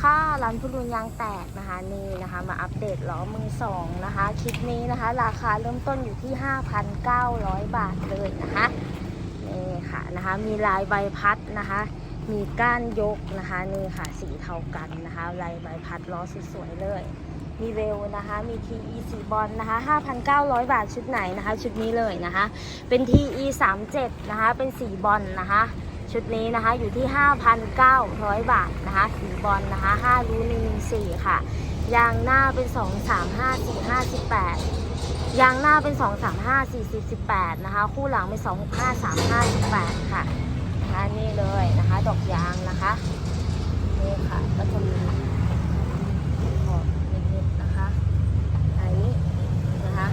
ค่ะร้านพุรุนยางแตกนะคะนี่นะคะมาอัปเดตล้อมือสองนะคะคลิปนี้นะคะ ราคาเริ่มต้นอยู่ที่ 5,900 บาทเลยนะคะนี่ค่ะนะคะมีลายใบพัดนะคะ มีก้านยกนะคะนี่ค่ะสีเทากันนะคะลายใบพัดล้อสวยๆเลย มีเวลนะคะมี TE สีบอลนะคะ 5,900 บาทชุดไหนนะคะ ชุดนี้เลยนะคะ เป็น TE 37นะคะเป็นสีบอลนะคะ ชุดนี้นะคะอยู่ที่ 5,900 บาทนะคะสีบอลนะคะ5รู1 4ค่ะ ยางหน้าเป็น 2 3 5 4 5 18 ยางหน้าเป็น 2 3 5 4 10 18 นะคะ คู่หลังเป็น 2 6 5 3 5 18 ค่ะนี่เลยนะคะ ดอกยางนะคะ นี่ค่ะก็จะมีขอบนิดๆนะคะอันนี้นะคะ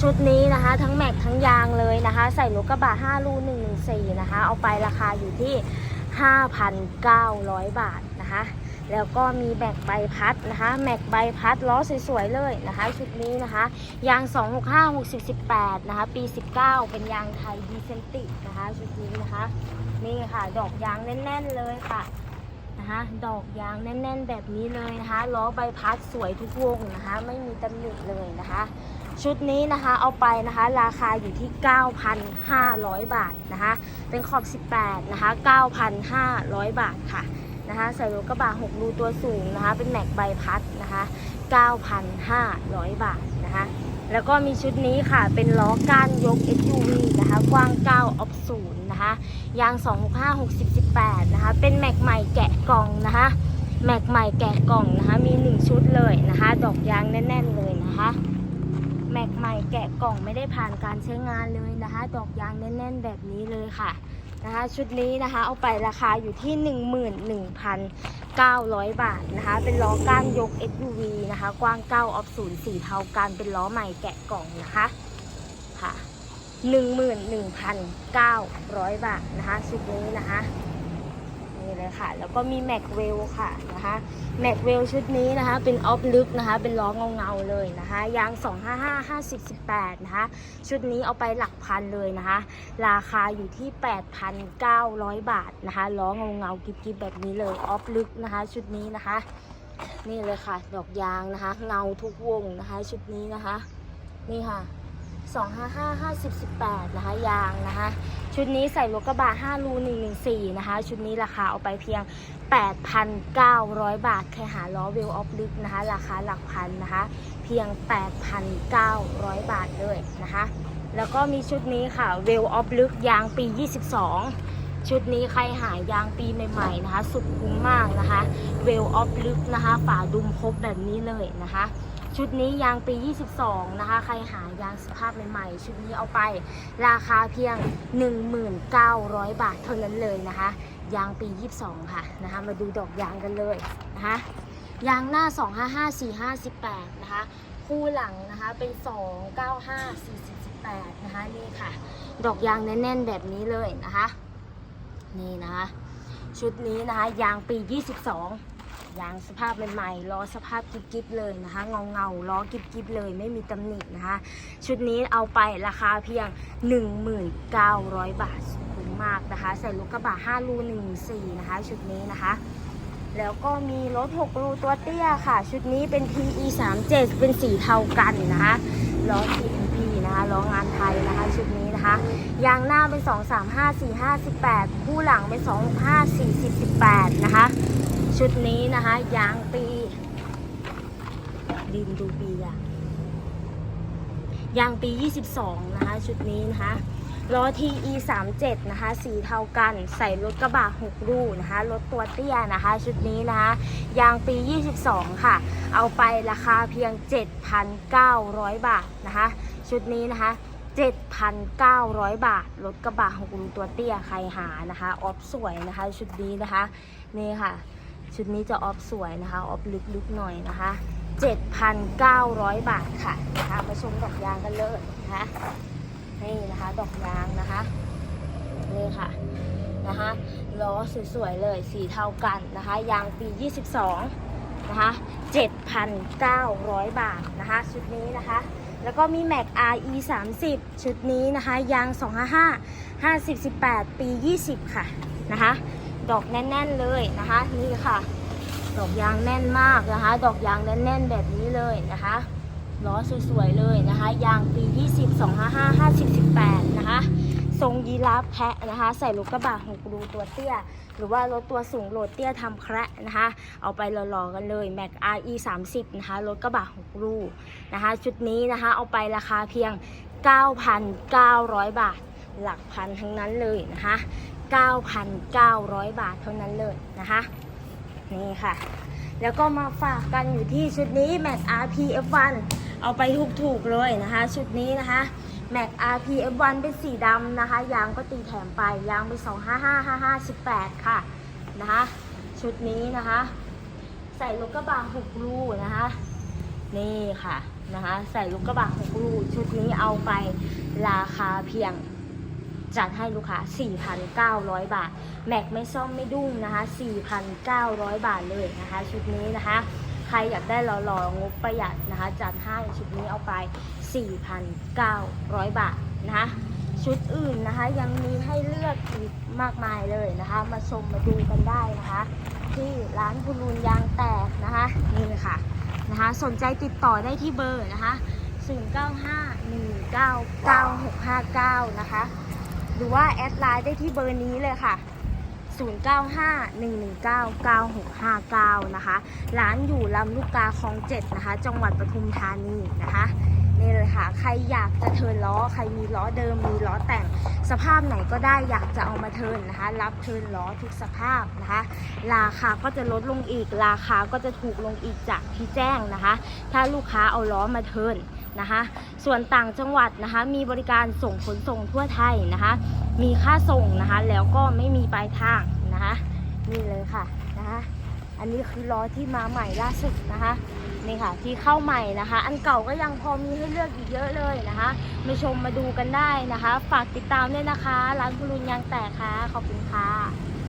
ชุดนี้นะคะ ทั้งแม็กทั้งยางเลยนะคะ ใส่รถกระบะ5รู114นะคะ เอาไปราคาอยู่ที่ 5,900 บาทนะคะ แล้วก็มีแม็กใบพัดนะคะ แม็กใบพัดล้อสวยๆเลยนะคะ ชุดนี้นะคะ ยาง 265 60 18 นะคะ ปี 19 เป็นยางไทยดีเซนตินะคะ ชุดนี้นะคะ นี่ค่ะดอกยางแน่น ๆ เลยค่ะนะคะดอกยางแน่น ๆ แบบนี้เลยนะคะล้อใบพัดสวยทุกวงนะคะ ไม่มีตำหนิเลยนะคะ ชุดนี้นะคะเอาไปนะคะราคาอยู่ที่ 9,500 บาทนะคะ เป็นขอบ 18 นะคะ 9,500 บาทค่ะนะคะใส่รถกระบะ6รูตัวสูงนะคะ เป็นแม็กใบพัดนะคะ 9,500 บาทนะคะ แล้วก็มีชุดนี้ค่ะเป็นล้อก้านยก SUV นะคะ กว้าง 9 ออฟศูนย์นะคะ ยาง 265 60 18 นะคะ เป็นแม็กใหม่แกะกล่องนะคะ แม็กใหม่แกะกล่องนะคะ มี 1 ชุดเลยนะคะ ดอกยางแน่น ๆ เลยนะคะ แม็กใหม่แกะกล่องไม่ได้ผ่านการใช้งานเลยนะคะ ดอกยางแน่นๆแบบนี้เลยค่ะนะคะ ชุดนี้นะคะเอาไปราคาอยู่ที่ 11,900 บาทนะคะ เป็นล้อก้านยก SUV นะคะ กว้าง 9 ออฟศูนย์สีเทากันเป็นล้อใหม่แกะกล่องนะคะค่ะ 11,900 บาทนะคะ ชุดนี้นะคะ นี่เลยค่ะ แล้วก็มีแม็กเวลค่ะนะคะแม็กเวลชุดนี้นะคะเป็นออฟลึกนะคะเป็นล้อเงาเงาๆเลยนะคะยาง 255 50 18นะคะชุดนี้เอาไปหลักพันเลยนะคะ ราคาอยู่ที่ 8,900 บาทนะคะล้อเงาเงาๆกิบๆแบบนี้เลยออฟลึกนะคะ ชุดนี้นะคะ นี่เลยค่ะ ดอกยางนะคะ เงาทุกวงนะคะ ชุดนี้นะคะ นี่ค่ะ255 50 18นะคะยางนะคะ ชุดนี้ใส่รถกระบะ5รู114 นะคะ ชุดนี้ราคาเอาไปเพียง 8,900 บาทใครหาล้อเวลออฟลึกนะคะ ราคาหลักพันนะคะ เพียง 8,900 บาทเลยนะคะ แล้วก็มีชุดนี้ค่ะเวลออฟลึกยางปี 22 ชุดนี้ใครหายางปีใหม่ๆนะคะ สุดคุ้มมากนะคะเวลออฟลึกนะคะ ฝาดุมครบแบบนี้เลยนะคะ ชุดนี้ยางปี 22 นะคะ ใครหายางสภาพใหม่ๆ ชุดนี้เอาไปราคาเพียง 1,900 บาทเท่านั้นเลยนะคะ ยางปี 22 ค่ะนะคะ มาดูดอกยางกันเลยนะคะยางหน้า 255458 นะคะ คู่หลังนะคะเป็น 295 40 18นะคะนี่ค่ะ ดอกยางแน่นๆแบบนี้เลยนะคะ นี่นะคะ ชุดนี้นะคะยางปี 22 ยางสภาพใหม่ๆล้อสภาพกิ๊บๆเลยนะคะ เงาเงาล้อกิ๊บๆเลยไม่มีตำหนินะคะ ชุดนี้เอาไปราคาเพียง 1,900 บาทคุ้มมากนะคะ ใส่ลูกกระบะ5รู14 นะคะ ชุดนี้นะคะ แล้วก็มีรถ 6 รูตัวเตี้ยค่ะ ชุดนี้เป็น TE 3 7เป็นสีเทากันนะคะล้อ TMP นะคะล้องานไทยนะคะ ชุดนี้นะคะยางหน้าเป็น 2 3 5 4 5 18 คู่หลังเป็น2 5 4 0 18 นะคะ ชุดนี้นะคะ ยางปี ดินดูปียางยางปี 22 นะคะ ชุดนี้นะคะล้อ TE 3 7นะคะ สีเทากัน ใส่รถกระบะ6รูนะคะ รถตัวเตี้ยนะคะ ชุดนี้นะคะ ยางปี 22 ค่ะ เอาไปราคาเพียง 7,900 บาทนะคะ ชุดนี้นะคะ 7,900 บาท รถกระบะของคุณตัวเตี้ย ใครหานะคะ ออฟสวยนะคะ ชุดนี้นะคะ นี่ค่ะ ชุดนี้จะออฟสวยนะคะ ออฟลึกๆหน่อยนะคะ 7,900 บาทค่ะนะคะมาชมดอกยางกันเลยนะคะนี่นะคะดอกยางนะคะนี่ค่ะนะคะล้อสวยๆเลยสีเทากันนะคะ ยางปี 22 นะคะ 7,900 บาทนะคะ ชุดนี้นะคะ แล้วก็มีแม็ก RE 30 ชุดนี้นะคะ ยาง 255 50 18 ปี 20 ค่ะนะคะ ดอกแน่น ๆเลยนะคะ นี่ค่ะ ดอกยางแน่นมากนะคะ ดอกยางแน่นๆแบบนี้เลยนะคะล้อสวยๆเลยนะคะ ยางปี 20 255 50 18 นะคะ ทรงยีราฟแพะนะคะ ใส่รถกระบะหกรูตัวเตี้ย หรือว่ารถตัวสูงโหลดเตี้ยทำแคระนะคะ เอาไปหล่อๆกันเลย Mac RE 30นะคะ รถกระบะหกรูนะคะ ชุดนี้นะคะ เอาไปราคาเพียง 9,900 บาท หลักพันทั้งนั้นเลยนะคะ 9,900 บาทเท่านั้นเลยนะคะ นี่ค่ะ แล้วก็มาฝากกันอยู่ที่ชุดนี้ Mac RP F1 เอาไปถูกๆเลยนะคะ ชุดนี้นะคะ Mac RP F1 เป็นสีดำนะคะ ยางก็ตีแถมไปยางเป็น 255 55 18 ค่ะนะคะ ชุดนี้นะคะ ใส่ลูกกระบะหกรูนะคะนี่ค่ะนะคะ ใส่ลูกกระบะหกรูชุดนี้เอาไปราคาเพียง จัดให้ลูกค้า 4,900 บาท แม็กไม่ซ่อมไม่ดุ้งนะคะ 4,900 บาทเลยนะคะ ชุดนี้นะคะ ใครอยากได้หล่อๆงบประหยัดนะคะ จัดให้ชุดนี้เอาไป 4,900 บาทนะคะชุดอื่นนะคะยังมีให้เลือกอีกมากมายเลยนะคะ มาชมมาดูกันได้นะคะ ที่ร้านคุณลุนยางแตกนะคะนี่เลยค่ะนะคะ สนใจติดต่อได้ที่เบอร์นะคะ 0951999659 นะคะ รือว่าแอดไลน์ได้ที่เบอร์นี้เลยค่ะ 0951199659 นะคะ ร้านอยู่ลำลูกกาคลองเจ็ดนะคะ จังหวัดปทุมธานีนะคะนี่เลยค่ะ ใครอยากจะเทิร์นล้อ ใครมีล้อเดิม มีล้อแต่ง สภาพไหนก็ได้อยากจะเอามาเทิร์นนะคะ รับเทิร์นล้อทุกสภาพนะคะ ราคาก็จะลดลงอีก ราคาก็จะถูกลงอีกจากที่แจ้งนะคะ ถ้าลูกค้าเอาล้อมาเทิร์น นะคะ ส่วนต่างจังหวัดนะคะ มีบริการส่งขนส่งทั่วไทยนะคะ มีค่าส่งนะคะ แล้วก็ไม่มีปลายทางนะคะ นี่เลยค่ะนะคะอันนี้คือล้อที่มาใหม่ล่าสุดนะคะนี่ค่ะที่เข้าใหม่นะคะ อันเก่าก็ยังพอมีให้เลือกอีกเยอะเลยนะคะมาชมมาดูกันได้นะคะ ฝากติดตามด้วยนะคะ ร้านคุณลุนยางแตกค่ะ ขอบคุณค่ะ